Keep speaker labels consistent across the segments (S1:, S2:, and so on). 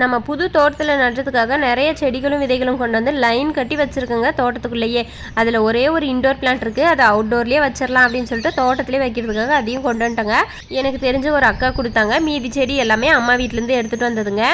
S1: நம்ம புது தோட்டத்தில் நடுறதுக்காக நிறைய செடிகளும் விதைகளும் கொண்டு வந்து லைன் கட்டி வச்சுருக்கோங்க தோட்டத்துக்குள்ளேயே. அதில் ஒரே ஒரு இண்டோர் பிளான்ட் இருக்குது அதை அவுட்டோர்லேயே வச்சிடலாம் அப்படின்னு சொல்லிட்டு தோட்டத்திலே வைக்கிறதுக்காக அதையும் கொண்டு வந்துட்டோங்க. எனக்கு தெரிஞ்ச ஒரு அக்கா கொடுத்தாங்க. மீதி செடி எல்லாமே அம்மா வீட்டிலேருந்து எடுத்துகிட்டு வந்ததுங்க.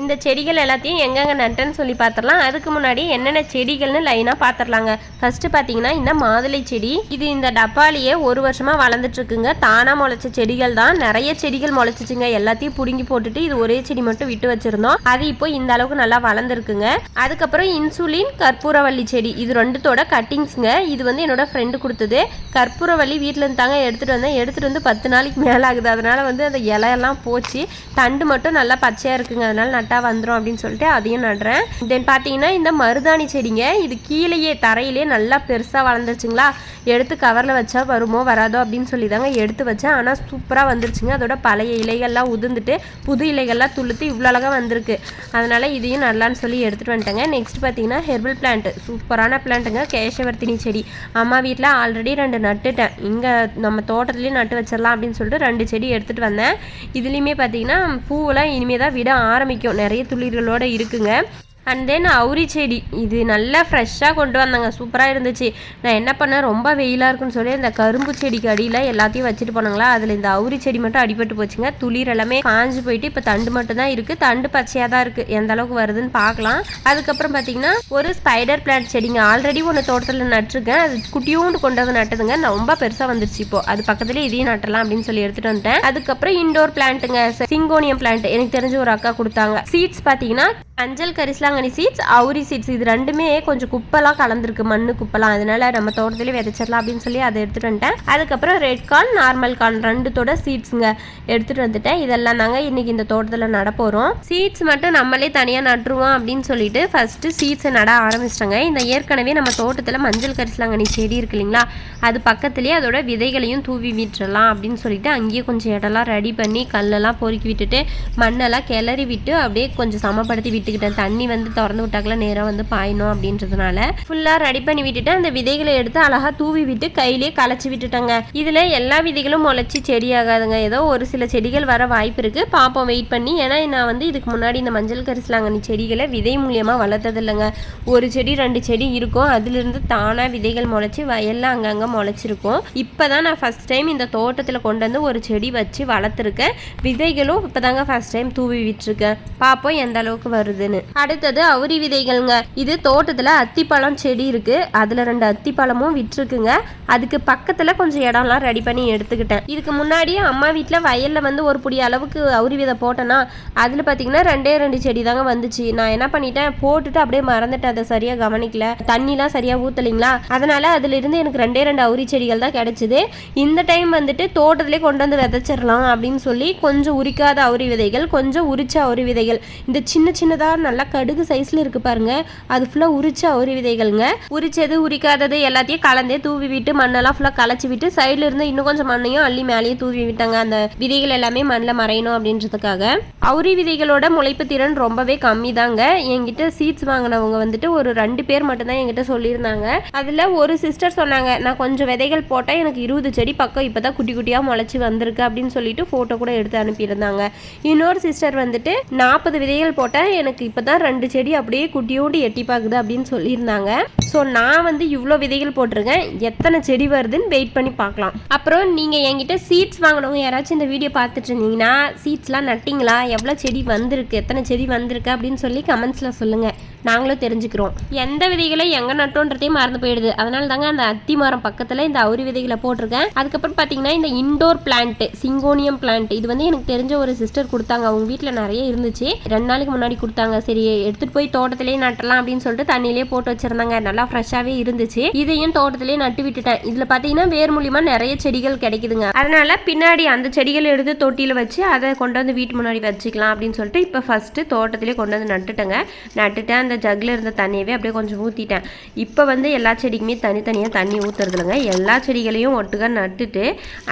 S1: இந்த செடிகள் எல்லாத்தையும் எங்கெங்கே நட்டேன்னு சொல்லி பார்த்துடலாம். அதுக்கு முன்னாடி என்னென்ன செடிகள்னு லைனாக பார்த்துடலாங்க. ஃபஸ்ட்டு பார்த்தீங்கன்னா இந்த மாதுளை செடி. இது இந்த டப்பாலேயே ஒரு வருஷமாக வளர்ந்துட்டுருக்குங்க. தானாக முளைச்ச செடிகள் தான். நிறைய செடிகள் முளைச்சிச்சுங்க. எல்லாத்தையும் பிடுங்கி போட்டுட்டு இது ஒரே செடி மட்டும் விட்டு வச்சிருந்தோம். அது இப்போ இந்த அளவுக்கு நல்லா வளர்ந்துருக்குங்க. அதுக்கப்புறம் இன்சுலின் கற்பூரவள்ளி செடி. இது ரெண்டுத்தோட கட்டிங்ஸுங்க. இது வந்து என்னோட ஃப்ரெண்டு கொடுத்தது. கற்பூரவள்ளி வீட்டில் இருந்து தாங்க எடுத்துகிட்டு வந்தேன். எடுத்துகிட்டு வந்து பத்து நாளைக்கு மேலே ஆகுது. அதனால் வந்து அந்த இலையெல்லாம் போச்சு. தண்டு மட்டும் நல்லா பச்சையாக இருக்குங்க. அதனால் கரெக்டாக வந்துடும் அப்படின்னு சொல்லிட்டு அதையும் நடுறேன். தென் பார்த்தீங்கன்னா இந்த மருதாணி செடிங்க இது கீழேயே தரையிலே நல்லா பெருசாக வளர்ந்துருச்சுங்களா? எடுத்து கவரில் வச்சா வருமோ வராதோ அப்படின்னு சொல்லி தாங்க எடுத்து வச்சேன். ஆனால் சூப்பராக வந்துருச்சுங்க. அதோட பழைய இலைகள்லாம் உதிர்ந்துட்டு புது இலைகள்லாம் துளுத்து இவ்வளோ அழகாக வந்திருக்கு. அதனால் இதையும் நல்லான்னு சொல்லி எடுத்துகிட்டு வந்துட்டேங்க. நெக்ஸ்ட் பார்த்தீங்கன்னா ஹெர்பல் பிளான்ட்டு சூப்பரான பிளான்ட்டுங்க கேசவர்த்தினி செடி. அம்மா வீட்டில் ஆல்ரெடி ரெண்டு நட்டுட்டேன். இங்கே நம்ம தோட்டத்துலேயும் நட்டு வச்சிடலாம் அப்படின்னு சொல்லிட்டு ரெண்டு செடி எடுத்துகிட்டு வந்தேன். இதுலேயுமே பார்த்தீங்கன்னா பூவெல்லாம் இனிமேல் தான் விட ஆரம்பிக்கும். நிறைய துளிர்களோட இருக்குங்க. அண்ட் தென் அவுரி செடி இது நல்லா ஃப்ரெஷ்ஷாக கொண்டு வந்தாங்க. சூப்பராக இருந்துச்சு. நான் என்ன பண்ணேன்? ரொம்ப வெயிலாக இருக்குன்னு சொல்லி இந்த கரும்பு செடிக்கு அடியில் எல்லாத்தையும் வச்சுட்டு போனாங்களா? அதில் இந்த அவுரி செடி மட்டும் அடிபட்டு போச்சுங்க. துளிர் எல்லாமே காஞ்சு போயிட்டு இப்போ தண்டு மட்டும் தான் இருக்குது தண்டு பச்சையாக தான் இருக்குது எந்த அளவுக்கு வருதுன்னு பார்க்கலாம். அதுக்கப்புறம் பார்த்தீங்கன்னா ஒரு ஸ்பைடர் பிளான்ட் செடிங்க. ஆல்ரெடி ஒன்று தோட்டத்தில் நட்டிருக்கேன். அது குட்டியூண்டு கொண்டு வந்து நட்டதுங்க. நான் ரொம்ப பெருசாக வந்துருச்சு இப்போ. அது பக்கத்துலேயே இதையும் நட்டலாம் அப்படின்னு சொல்லி எடுத்துகிட்டு வந்துட்டேன். அதுக்கப்புறம் இண்டோர் பிளான்ட்டுங்க சிங்கோனியம் பிளான்ட் எனக்கு தெரிஞ்ச ஒரு அக்கா கொடுத்தாங்க. சீட்ஸ் பார்த்தீங்கன்னா மஞ்சள் வேளாங்கண்ணி சீட்ஸ் அவுரி சீட்ஸ் இது ரெண்டுமே கொஞ்சம் குப்பெல்லாம் கலந்துருக்கு. மண்ணு குப்பெல்லாம் அதனால நம்ம தோட்டத்திலே விதைச்சிடலாம் அப்படின்னு சொல்லி அதை எடுத்துகிட்டு வந்துட்டேன். அதுக்கப்புறம் ரெட் கார்ன் நார்மல் கார்ன் ரெண்டுத்தோட சீட்ஸுங்க எடுத்துகிட்டு வந்துட்டேன். இதெல்லாம் நாங்கள் இன்றைக்கி இந்த தோட்டத்தில் நட போகிறோம் சீட்ஸ் மட்டும் நம்மளே தனியாக நட்டுருவோம் அப்படின்னு சொல்லிட்டு ஃபஸ்ட்டு சீட்ஸை நட ஆரம்பிச்சிட்டாங்க. இந்த ஏற்கனவே நம்ம தோட்டத்தில் மஞ்சள் கரிசலாங்கண்ணி செடி இருக்கு இல்லைங்களா? அது பக்கத்துலேயே அதோட விதைகளையும் தூவி விட்டுறலாம் அப்படின்னு சொல்லிட்டு அங்கேயே கொஞ்சம் இடம்லாம் ரெடி பண்ணி கல்லெல்லாம் பொறுக்கி விட்டுட்டு மண்ணெல்லாம் கிளறி விட்டு அப்படியே கொஞ்சம் சமப்படுத்தி விட்டுக்கிட்டேன். தண்ணி வந்து திறந்து விட்டாக்கல நேராக வந்து பாயணும் அப்படின்றதுனால. ஃபுல்லாக ரெடி பண்ணி விட்டுட்டு அந்த விதைகளை எடுத்து அழகாக தூவி விட்டு கையிலேயே களைச்சி விட்டுட்டாங்க. இதில் எல்லா விதைகளும் முளைச்சி செடி ஆகாதுங்க. ஏதோ ஒரு சில செடிகள் வர வாய்ப்பு இருக்குது பார்ப்போம் வெயிட் பண்ணி. ஏன்னா நான் வந்து இதுக்கு முன்னாடி இந்த மஞ்சள் கரிசலாங்கண்ணி செடிகளை விதை மூலியமாக வளர்த்தது இல்லைங்க ஒரு செடி ரெண்டு செடி இருக்கும். அதுலேருந்து தானாக விதைகள் முளைச்சி வயலில் அங்கங்கே முளைச்சிருக்கும். இப்போ தான் நான் ஃபஸ்ட் டைம் இந்த தோட்டத்தில் கொண்டு வந்து ஒரு செடி வச்சு வளர்த்துருக்கேன். விதைகளும் இப்போ தாங்க ஃபஸ்ட் டைம் தூவி விட்டுருக்கேன். பார்ப்போம் எந்த அளவுக்கு வருதுன்னு. அடுத்தது அவுரி விதைகள்ங்க இது தோட்டத்தில் அத்திப்பழம் செடி இருக்கு. அதில் ரெண்டு அத்திப்பழமும் விட்டுருக்குங்க. அதுக்கு பக்கத்தில் கொஞ்சம் இடம்லாம் ரெடி பண்ணி எடுத்துக்கிட்டேன். இதுக்கு முன்னாடி அம்மா வீட்டில் வயலில் வந்து ஒரு புடி அளவுக்கு அவுரி விதை போட்டேன்னா அதில் பார்த்தீங்கன்னா ரெண்டே ரெண்டு செடி தாங்க வந்துச்சு. நான் என்ன பண்ணிட்டேன் போட்டுட்டு அப்படியே மறந்துட்டேன். அதை சரியாக கவனிக்கல. தண்ணிலாம் சரியாக ஊற்றலைங்களா அதனால அதுல இருந்து எனக்கு ரெண்டே ரெண்டு அவுரி செடிகள் தான் கிடச்சிது. இந்த டைம் வந்துட்டு தோட்டத்திலே கொண்டு வந்து விதைச்சிடலாம் அப்படின்னு சொல்லி கொஞ்சம் உரிக்காத அவுரி விதைகள் கொஞ்சம் உரிச்ச அவுரி விதைகள் இந்த சின்ன சின்னதாக நல்லா கடுகு சைஸில் இருக்கு பாருங்க. அது ஃபுல்லாக உரிச்ச அவுரி விதைகள்ங்க. உரிச்சது உரிக்காதது எல்லாத்தையும் கலந்தே தூவி விட்டு மண்ணெல்லாம் ஃபுல்லாக களைச்சி விட்டு சைடில் இருந்து இன்னும் கொஞ்சம் மண்ணையும் அள்ளி மேலேயே தூவி விட்டாங்க. அந்த விதைகள் எல்லாமே மண்ணில் மறையணும் அப்படின்றதுக்காக. அவுரி விதைகளோட முளைப்பு திறன் ரொம்பவே கம்மி தாங்க என்கிட்ட சீட்ஸ் வாங்கினவங்க வந்துட்டு ஒரு ரெண்டு பேர் மட்டும்தான் என்கிட்ட சொல்லியிருந்தாங்க. அதில் ஒரு சிஸ்டர் சொன்னாங்க நான் கொஞ்சம் விதைகள் போட்டால் எனக்கு இருபது செடி பக்கம் இப்போ தான் குட்டி குட்டியாக முளைச்சி வந்திருக்கு அப்படின்னு சொல்லிட்டு ஃபோட்டோ கூட எடுத்து அனுப்பியிருந்தாங்க. இன்னொரு சிஸ்டர் வந்துட்டு நாற்பது விதைகள் போட்டால் எனக்கு இப்போ தான் ரெண்டு செடி அப்படியே குட்டியோண்டு எட்டி பார்க்குது அப்படின்னு சொல்லியிருந்தாங்க. ஸோ நான் வந்து இவ்வளோ விதைகள் போட்டிருக்கேன். எத்தனை செடி வருதுன்னு வெயிட் பண்ணி பார்க்கலாம். அப்புறம் நீங்கள் என்கிட்ட சீட்ஸ் வாங்கினவங்க யாராச்சும் இந்த வீடியோ பார்த்துட்டு இருந்தீங்கன்னா சீட்ஸ்லாம் நட்டிங்களா? எவ்வளோ செடி வந்திருக்கு? எத்தனை செடி வந்திருக்கு? அப்படின்னு சொல்லி கமெண்ட்ஸில் சொல்லுங்கள் நாங்களும் தெரிஞ்சுக்கிறோம். எந்த விதைகளை எங்கே நட்டோன்றதையும் மறந்து போயிடுது. அதனால தாங்க அந்த அத்தி மரம் பக்கத்தில் இந்த அவுரி விதைகளை போட்டிருக்கேன். அதுக்கப்புறம் பார்த்தீங்கன்னா இந்த இண்டோர் பிளான்ட் சிங்கோனியம் பிளான்ட் இது வந்து எனக்கு தெரிஞ்ச ஒரு சிஸ்டர் கொடுத்தாங்க. அவங்க வீட்டில் நிறைய இருந்துச்சு. ரெண்டு நாளைக்கு முன்னாடி கொடுத்தாங்க. சரி எடுத்துகிட்டு போய் தோட்டத்திலே நட்டலாம் அப்படின்னு சொல்லிட்டு தண்ணியிலே போட்டு வச்சிருந்தாங்க. நல்லா ஃப்ரெஷ்ஷாகவே இருந்துச்சு. இதையும் தோட்டத்திலே நட்டு விட்டுட்டேன். இதில் பார்த்தீங்கன்னா வேர் மூலியமாக நிறைய செடிகள் கிடைக்குதுங்க. அதனால பின்னாடி அந்த செடிகள் எடுத்து தொட்டியில் வச்சு அதை கொண்டு வந்து வீட்டு முன்னாடி வச்சுக்கலாம் அப்படின்னு சொல்லிட்டு இப்போ ஃபஸ்ட்டு தோட்டத்திலே கொண்டு வந்து நட்டுட்டேங்க. நட்டுட்டு அந்த அந்த ஜக்கில் இருந்த தண்ணியவே அப்படியே கொஞ்சம் ஊற்றிட்டேன் இப்போ வந்து எல்லா செடிக்குமே தனித்தனியாக தண்ணி ஊற்றுறதுலங்க எல்லா செடிகளையும் ஒட்டுக்கா நட்டுட்டு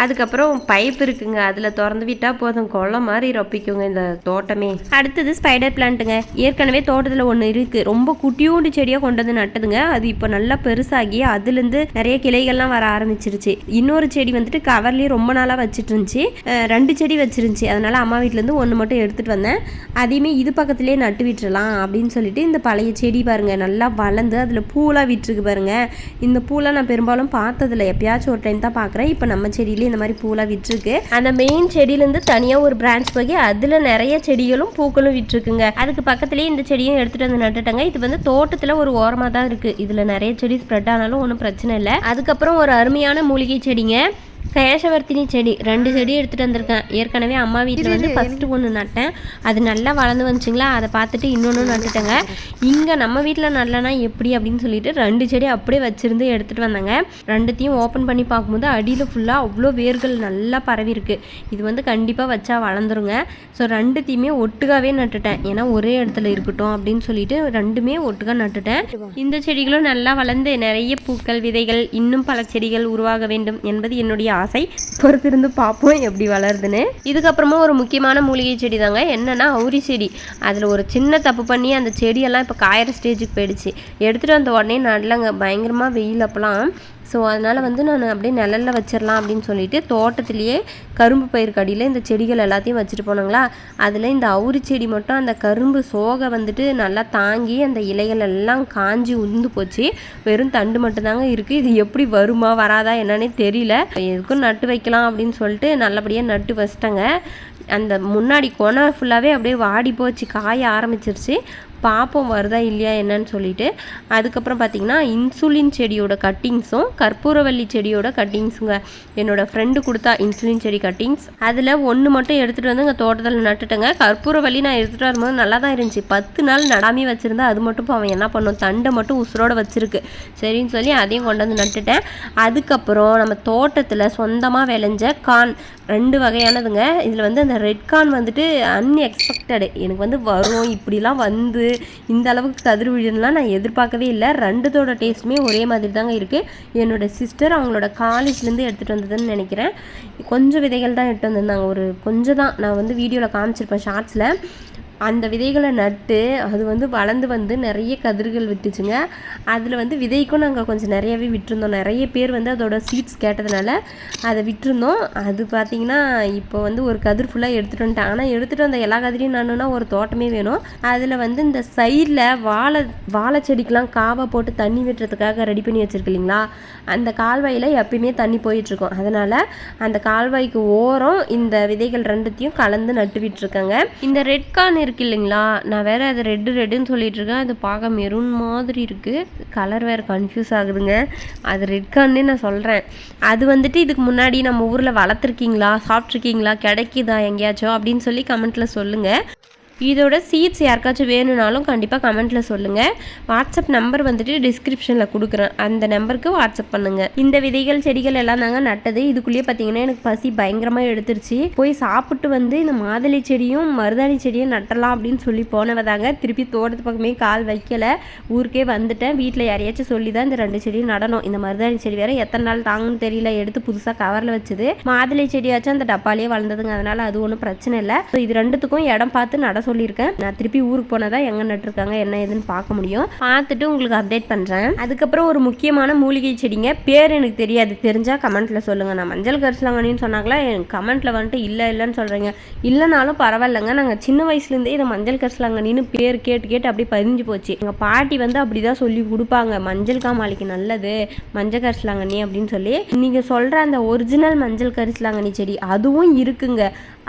S1: அதுக்கப்புறம் பைப் இருக்குங்க. அதில் திறந்து விட்டால் போதும். கொள்ளை மாதிரி ரொப்பிக்குங்க இந்த தோட்டமே. அடுத்தது ஸ்பைடர் பிளான்ட்டுங்க ஏற்கனவே தோட்டத்தில் ஒன்று இருக்குது ரொம்ப குட்டியூண்டு செடியாக கொண்டு வந்து நட்டதுங்க. அது இப்போ நல்லா பெருசாகி அதுலேருந்து நிறைய கிளைகள்லாம் வர ஆரம்பிச்சிருச்சு. இன்னொரு செடி வந்துட்டு கவர்லேயே ரொம்ப நாளாக வச்சுட்டு இருந்துச்சு ரெண்டு செடி வச்சிருந்துச்சு. அதனால் அம்மா வீட்டிலேருந்து ஒன்று மட்டும் எடுத்துகிட்டு வந்தேன். அதையுமே இது பக்கத்துலேயே நட்டு விட்டுறலாம் அப்படின்னு சொல்லிட்டு இந்த பழைய செடி பாருங்கள் நல்லா வளர்ந்து அதில் பூலாம் விட்டுருக்கு பாருங்கள் இந்த பூலாம் நான் பெரும்பாலும் பார்த்ததில்ல. எப்பயாச்சும் ஒரு டைம் தான் பார்க்குறேன். இப்போ நம்ம செடியிலே இந்த மாதிரி பூலாம் விட்டுருக்கு. அந்த மெயின் செடியிலேருந்து தனியாக ஒரு பிரான்ச் போய் அதில் நிறைய செடிகளும் பூக்களும் விட்டுருக்குங்க. அதுக்கு பக்கத்துலேயே இந்த செடியும் எடுத்துகிட்டு வந்து நட்டுட்டாங்க. இது வந்து தோட்டத்தில் ஒரு ஓரமாக தான் இருக்குது இதில் நிறைய செடி ஸ்ப்ரெட் ஆனாலும் ஒன்றும் பிரச்சனை இல்லை. அதுக்கப்புறம் ஒரு அருமையான மூலிகை செடிங்க. கேசவர்த்தினி செடி. ரெண்டு செடி எடுத்துகிட்டு வந்திருக்கேன். ஏற்கனவே அம்மா வீட்டில் வந்து ஃபஸ்ட்டு ஒன்று நட்டேன். அது நல்லா வளர்ந்து வந்துச்சுங்களா? அதை பார்த்துட்டு இன்னொன்று நட்டுட்டேங்க. இங்கே நம்ம வீட்டில் நடலனா எப்படி அப்படின்னு சொல்லிட்டு ரெண்டு செடி அப்படியே வச்சுருந்து எடுத்துகிட்டு வந்தாங்க. ரெண்டுத்தையும் ஓப்பன் பண்ணி பார்க்கும்போது அடியில் ஃபுல்லாக அவ்வளோ வேர்கள் நல்லா பரவி இருக்கு. இது வந்து கண்டிப்பாக வச்சா வளர்ந்துருங்க. ஸோ ரெண்டுத்தையுமே ஒட்டுக்காவே நட்டுட்டேன். ஏன்னா ஒரே இடத்துல இருக்கட்டும் அப்படின்னு சொல்லிட்டு ரெண்டுமே ஒட்டுக்கா நட்டுட்டேன். இந்த செடிகளும் நல்லா வளர்ந்து நிறைய பூக்கள் விதைகள் இன்னும் பல செடிகள் உருவாக வேண்டும் என்பது என்னுடைய ஆசை. பொறுத்திருந்து பார்ப்போம் எப்படி வளருதுன்னு. இதுக்கப்புறமா ஒரு முக்கியமான மூலிகை செடி தாங்க என்னன்னா அவுரி செடி. அதில் ஒரு சின்ன தப்பு பண்ணி அந்த செடியெல்லாம் இப்போ காயிற ஸ்டேஜுக்கு போயிடுச்சு. எடுத்துகிட்டு வந்த உடனே நடலங்க பயங்கரமாக வெயில் அப்போலாம். ஸோ அதனால் வந்து நான் அப்படியே நிழலில் வச்சிடலாம் அப்படின்னு சொல்லிட்டு தோட்டத்திலேயே கரும்பு பயிர் கடியில் இந்த செடிகள் எல்லாத்தையும் வச்சுட்டு போனாங்களா? அதில் இந்த அவுரி செடி மட்டும் அந்த கரும்பு சோகை வந்துட்டு நல்லா தாங்கி அந்த இலைகள் எல்லாம் காஞ்சி உந்து போச்சு. வெறும் தண்டு மட்டும்தாங்க இருக்குது இது எப்படி வருமா வராதா என்னன்னே தெரியல. எதுக்கும் நட்டு வைக்கலாம் அப்படின்னு சொல்லிட்டு நல்லபடியாக நட்டு வச்சிட்டேங்க. அந்த முன்னாடி கொனை ஃபுல்லாகவே அப்படியே வாடி போச்சு. காய ஆரம்பிச்சிருச்சு. பார்ப்போம் வருதா இல்லையா என்னன்னு சொல்லிட்டு அதுக்கப்புறம் பார்த்தீங்கன்னா இன்சுலின் செடியோட கட்டிங்ஸும் கற்பூரவள்ளி செடியோட கட்டிங்ஸுங்க என்னோட ஃப்ரெண்டு கொடுத்தா இன்சுலின் செடி கட்டிங்ஸ் அதில் ஒன்று மட்டும் எடுத்துகிட்டு வந்து எங்கள் தோட்டத்தில் நட்டுட்டேங்க. கற்பூரவள்ளி நான் எடுத்துகிட்டு வரும்போது நல்லா தான் இருந்துச்சு. பத்து நாள் நடாமே வச்சுருந்தா அது மட்டும் இப்போ அவன் என்ன பண்ணும்? தண்டை மட்டும் உசுரோடு வச்சுருக்கு. சரின்னு சொல்லி அதையும் கொண்டு வந்து நட்டுட்டேன். அதுக்கப்புறம் நம்ம தோட்டத்தில் சொந்தமாக விளைஞ்ச கான் ரெண்டு வகையானதுங்க. இதில் வந்து அந்த ரெட் கான் வந்துட்டு அன்எக்ஸ்பெக்டடு எனக்கு வந்து வரும் இப்படிலாம் வந்து இந்த அளவுக்கு கதிர் விழுலாம் நான் எதிர்பார்க்கவே இல்லை. ரெண்டுத்தோட டேஸ்ட்டுமே ஒரே மாதிரி தாங்க இருக்குது என்னோட சிஸ்டர் அவங்களோட காலேஜ்லேருந்து எடுத்துகிட்டு வந்ததுன்னு நினைக்கிறேன். கொஞ்சம் விதைகள் தான் எடுத்து வந்திருந்தாங்க. ஒரு கொஞ்சம் தான். நான் வந்து வீடியோவில் காமிச்சிருப்பேன் ஷார்ட்ஸில் அந்த விதைகளை நட்டு அது வந்து வளர்ந்து வந்து நிறைய கதிர்கள் விட்டுச்சுங்க. அதில் வந்து விதைக்கும் நாங்கள் கொஞ்சம் நிறையவே விட்டுருந்தோம். நிறைய பேர் வந்து அதோட சீட்ஸ் கேட்டதுனால அதை விட்டுருந்தோம். அது பார்த்திங்கன்னா இப்போ வந்து ஒரு கதிர் ஃபுல்லாக எடுத்துகிட்டு வந்துட்டேன். ஆனால் எடுத்துகிட்டு வந்த எல்லா கதிரையும் நானுன்னா ஒரு தோட்டமே வேணும். அதில் வந்து இந்த சைடில் வாழை வாழை செடிக்கெலாம் காவை போட்டு தண்ணி விட்டுறதுக்காக ரெடி பண்ணி வச்சிருக்கு இல்லைங்களா? அந்த கால்வாயில் எப்பயுமே தண்ணி போயிட்டுருக்கும். அதனால் அந்த கால்வாய்க்கு ஓரம் இந்த விதைகள் ரெண்டுத்தையும் கலந்து நட்டு விட்டுருக்கேங்க. இந்த ரெட் கார்ன் இருக்கு இல்லைங்களா? நான் வேற அது ரெட்டு ரெட்டுன்னு சொல்லிட்டு இருக்கேன். அது பார்க்க மெரூன் மாதிரி இருக்கு. கலர் வேற கன்ஃபியூஸ் ஆகுதுங்க. அது ரெட் கார்ன்னே நான் சொல்கிறேன் அது வந்துட்டு இதுக்கு முன்னாடி நம்ம ஊரில் வளர்த்துருக்கீங்களா? சாப்பிட்ருக்கீங்களா கிடைக்குதா? எங்கேயாச்சும் அப்படின்னு சொல்லி கமெண்ட்டில் சொல்லுங்கள் இதோட சீட்ஸ் யாருக்காச்சும் வேணும்னாலும் கண்டிப்பாக கமெண்ட்டில் சொல்லுங்கள் வாட்ஸ்அப் நம்பர் வந்துட்டு டிஸ்கிரிப்ஷனில் கொடுக்குறேன். அந்த நம்பருக்கு வாட்ஸ்அப் பண்ணுங்கள் இந்த விதைகள் செடிகள் எல்லாம் தாங்க நட்டது. இதுக்குள்ளேயே பார்த்தீங்கன்னா எனக்கு பசி பயங்கரமாக எடுத்துருச்சு. போய் சாப்பிட்டு வந்து இந்த மாதுளை செடியும் மருதாணி செடியும் நட்டலாம் அப்படின்னு சொல்லி போனவ தாங்க திருப்பி தோட்டத்து பக்கமே கால் வைக்கலை. ஊருக்கே வந்துட்டேன். வீட்டில் யாரையாச்சும் சொல்லி தான் இந்த ரெண்டு செடியும் நடணும். இந்த மருதாணி செடி வேற எத்தனை நாள் தாங்கன்னு தெரியல. எடுத்து புதுசாக கவரில் வச்சது. மாதுளை செடியாச்சும் அந்த டப்பாலேயே வளர்ந்ததுங்க. அதனால் அது ஒன்றும் பிரச்சனை இல்லை. ஸோ இது ரெண்டுத்துக்கும் இடம் பார்த்து நட சொல்லியிருக்கேன். நான் திருப்பி ஊருக்கு போனால் தான் எங்கே நட்டுருக்காங்க என்ன ஏதுன்னு பார்க்க முடியும். பார்த்துட்டு உங்களுக்கு அப்டேட் பண்ணுறேன் அதுக்கப்புறம் ஒரு முக்கியமான மூலிகை செடிங்க. பேர் எனக்கு தெரியாது. தெரிஞ்சால் கமெண்ட்டில் சொல்லுங்கள் நான் மஞ்சள் கரிசலாங்கண்ணின்னு சொன்னாங்களா? எனக்கு கமெண்ட்டில் வந்துட்டு இல்லை இல்லைன்னு சொல்கிறீங்க இல்லைனாலும் பரவாயில்லைங்க. நாங்கள் சின்ன வயசுலேருந்தே இதை மஞ்சள் கரிசலாங்கண்ணின்னு பேர் கேட்டு கேட்டு அப்படியே பதிஞ்சு போச்சு. எங்கள் பாட்டி வந்து அப்படி தான் சொல்லி கொடுப்பாங்க. மஞ்சள் காமாலைக்கு நல்லது. மஞ்சள் கரிசலாங்கண்ணி அப்படின்னு சொல்லி. நீங்கள் சொல்கிற அந்த ஒரிஜினல் மஞ்சள் கரிசலாங்கண்ணி செடி அதுவும் இருக்குங்க.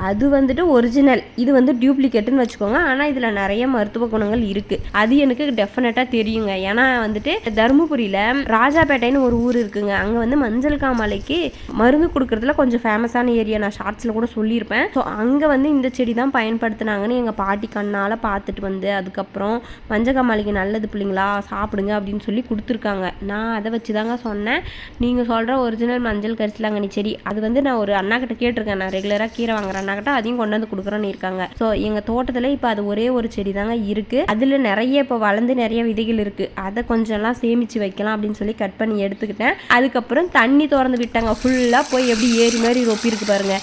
S1: அது வந்துட்டு ஒரிஜினல் இது வந்து டியூப்ளிகேட்டுன்னு வச்சுக்கோங்க. ஆனால் இதில் நிறைய மருத்துவ குணங்கள் இருக்குது அது எனக்கு டெஃபினட்டாக தெரியுங்க. ஏன்னா வந்துட்டு தருமபுரியில் ராஜாபேட்டைன்னு ஒரு ஊர் இருக்குங்க. அங்கே வந்து மஞ்சள் காமாலைக்கு மருந்து கொடுக்குறதுல கொஞ்சம் ஃபேமஸான ஏரியா நான் ஷார்ட்ஸில் கூட சொல்லியிருப்பேன். ஸோ அங்கே வந்து இந்த செடி தான் பயன்படுத்துனாங்கன்னு எங்கள் பாட்டி கண்ணால் பார்த்துட்டு வந்து அதுக்கப்புறம் மஞ்சள் காமாலைக்கு நல்லது பிள்ளைங்களா சாப்பிடுங்க அப்படின்னு சொல்லி கொடுத்துருக்காங்க. நான் அதை வச்சு தாங்க சொன்னேன். நீங்கள் சொல்கிற ஒரிஜினல் மஞ்சள் கரிசலாங்கண்ணி செடி அது வந்து நான் ஒரு அண்ணா கிட்ட கேட்டிருக்கேன். நான் ரெகுலராக கீரை வாங்குற அண்ணா கிட்ட அதையும் கொண்டு வந்து கொடுக்குறேன்னு இருக்காங்க. ஸோ எங்கள் தோட்ட தோட்டத்தில் இப்போ அது ஒரே ஒரு செடி தாங்க இருக்குது அதில் நிறைய இப்போ வளர்ந்து நிறைய விதைகள் இருக்குது அதை கொஞ்சம்லாம் சேமித்து வைக்கலாம் அப்படின்னு சொல்லி கட் பண்ணி எடுத்துக்கிட்டேன். அதுக்கப்புறம் தண்ணி திறந்து விட்டாங்க. ஃபுல்லாக போய் எப்படி ஏறி மாதிரி ரொப்பியிருக்கு பாருங்க.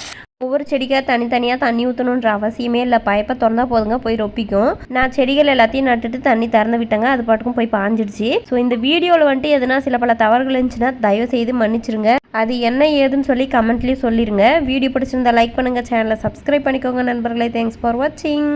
S1: ஒவ்வொரு செடிக்காக தனித்தனியாக தண்ணி ஊற்றணுன்ற அவசியமே இல்லை. பைப்பை திறந்தா போதுங்க போய் ரொப்பிக்கும். நான் செடிகள் எல்லாத்தையும் நட்டுட்டு தண்ணி திறந்து விட்டேங்க. அது பாட்டுக்கும் போய் பாஞ்சிடுச்சு. ஸோ இந்த வீடியோவில் வந்துட்டு எதுனா சில பல தவறுகள் இருந்துச்சுன்னா தயவு செய்து மன்னிச்சிருங்க. அது என்ன ஏதுன்னு சொல்லி கமெண்ட்லேயும் சொல்லிடுங்க வீடியோ பிடிச்சிருந்தா லைக் பண்ணுங்கள் சேனலை சப்ஸ்கிரைப் பண்ணிக்கோங்க நண்பர்களே. தேங்க்ஸ் ஃபார் வாட்சிங்